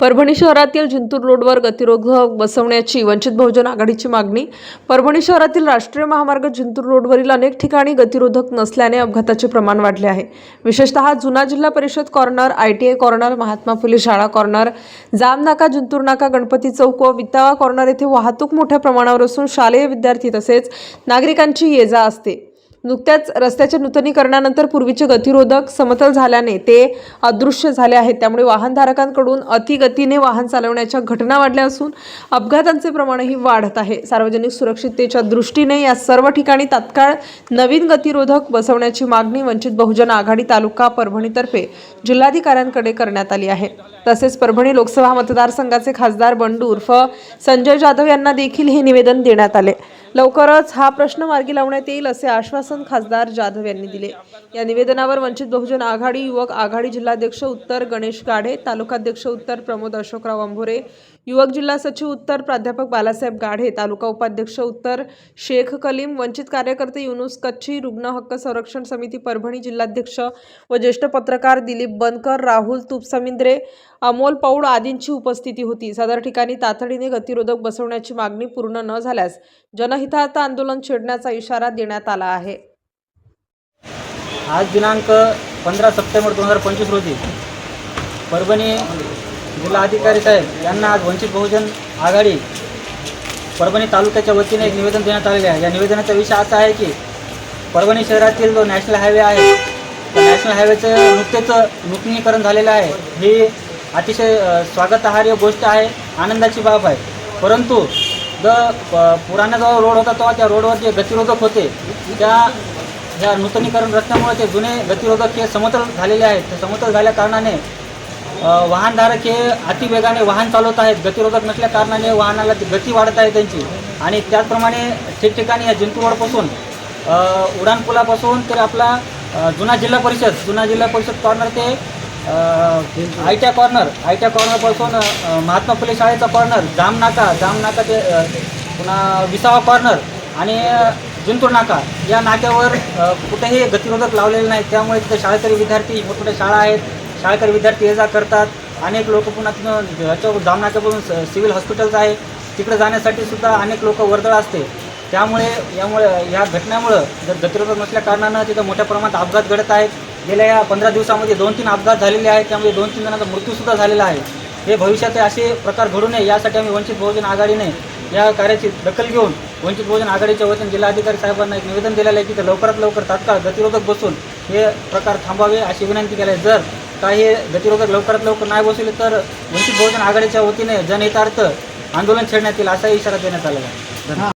परभणी शहरातील जिंतूर रोडवर गतिरोधक बसवण्याची वंचित बहुजन आघाडीची मागणी. परभणी शहरातील राष्ट्रीय महामार्ग जिंतूर रोडवरील अनेक ठिकाणी गतिरोधक नसल्याने अपघाताचे प्रमाण वाढले आहे. विशेषतः जुना जिल्हा परिषद corner I T I corner Mahatma Phule शाळा कॉर्नर जाम नाका जिंतूर नाका गणपती चौक व वित्तावा कॉर्नर येथे वाहतूक मोठ्या प्रमाणावर असून शालेय विद्यार्थी तसेच नागरिकांची ये जा असते. नुकत्याच रस्त्याच्या नूतनीकरणानंतर पूर्वीचे गतिरोधक समतल झाल्याने ते अदृश्य झाले आहेत. त्यामुळे वाहनधारकांकडून अतिगतीने वाहन चालवण्याच्या घटना वाढल्या असून अपघातांचे प्रमाणही वाढत आहे. सार्वजनिक सुरक्षिततेच्या दृष्टीने या सर्व ठिकाणी तात्काळ नवीन गतिरोधक बसवण्याची मागणी वंचित बहुजन आघाडी तालुका परभणीतर्फे जिल्हाधिकाऱ्यांकडे करण्यात आली आहे. तसेच परभणी लोकसभा मतदारसंघाचे खासदार बंडू उर्फ संजय जाधव यांना देखील हे निवेदन देण्यात आले. लवकरच हा प्रश्न मार्गी लावण्यात येईल असे आश्वासन खासदार जाधव यांनी दिले. या निवेदनावर वंचित बहुजन आघाडी युवक आघाडी जिल्हाध्यक्ष उत्तर गणेश गाढे तालुकाध्यक्ष उत्तर प्रमोद अशोकराव अंभोरे युवक जिल्हा सचिव उत्तर प्राध्यापक बालासाहेब गाढे तालुका उपाध्यक्ष उत्तर शेख कलीम वंचित कार्यकर्ते युनुस कच्छी रुग्ण हक्क संरक्षण समिती परभणी जिल्हाध्यक्ष व ज्येष्ठ पत्रकार दिलीप बनकर राहुल तुपसमिंद्रे अमोल पौड आदींची उपस्थिती होती. सदर ठिकाणी तातडीने गतिरोधक बसवण्याची मागणी पूर्ण न झाल्यास जनहितार्थ आंदोलन छेडण्याचा इशारा देण्यात आला आहे. आज दिनांक पंधरा सप्टेंबर दोन हजार पंचवीस रोजी परभणी जिल्हाधिकारी साहेब यांना आज वंचित बहुजन आघाडी परभणी तालुक्याच्या वतीने एक निवेदन देण्यात आलेले आहे. या निवेदनाचा विषय असा आहे की परभणी शहरातील जो नॅशनल हायवे आहे त्या नॅशनल हायवेचं नुकतेच नूतनीकरण झालेलं आहे. ही अतिशय अ, स्वागतार्ह गोष्ट आहे आनंदाची बाब आहे. परंतु द पुराणा जो रोड होता तेव्हा त्या रोडवर जे गतिरोधक होते. त्या या नूतनीकरण रस्त्यामुळे ते जुने गतिरोधक हे समतल झालेले आहेत. ते समतल झाल्या कारणाने वाहनधारक हे अतिवेगाने वाहन चालवत आहेत. गतिरोधक नसल्या कारणाने वाहनाला ती गती वाढत आहे त्यांची. आणि त्याचप्रमाणे ठिकठिकाणी या जिंतूर उड्डाणपुलापासून तर आपला जुना जिल्हा परिषद जुना जिल्हा परिषद कॉर्नर ते आयट्या कॉर्नर आयट्या कॉर्नरपासून महात्मा फुले शाळेचा कॉर्नर जाम नाका जाम नाका ते पुन्हा विसावा कॉर्नर आणि जिंतूर नाका या नाक्यावर कुठेही गतिरोधक लावलेले नाही त्यामुळे तिथे शाळेतरी विद्यार्थी मोठमोठ्या शाळा आहेत. शाळेकर विद्यार्थी ये जा करतात. अनेक लोक पुन्हा तिथं याच्यावर जाम सिव्हिल हॉस्पिटल्स आहे. तिकडे जाण्यासाठी सुद्धा अनेक लोक वर्दळ असते. त्यामुळे यामुळे या घटनेमुळं जर गतिरोधक नसल्या कारणानं तिथं मोठ्या प्रमाणात अपघात घडत आहेत. गेल्या या पंधरा दिवसामध्ये दोन तीन अपघात झालेले आहेत. त्यामध्ये दोन तीन जणांचा मृत्यूसुद्धा झालेला आहे. हे भविष्यात असे प्रकार घडू नये. यासाठी आम्ही वंचित बहुजन आघाडीने या कार्याची दखल घेऊन वंचित बहुजन आघाडीच्या वतीने जिल्हाधिकारी साहेबांना एक निवेदन दिलेलं आहे की ते लवकरात लवकर तात्काळ गतिरोधक बसून हे प्रकार थांबावे अशी विनंती केली आहे. जर काही गतिरोधक लवकरात लवकर नाही बसवले तर वंचित बहुजन आघाडीच्या वतीने जनहितार्थ आंदोलन छेडण्यात येईल असा इशारा देण्यात आलेला आहे.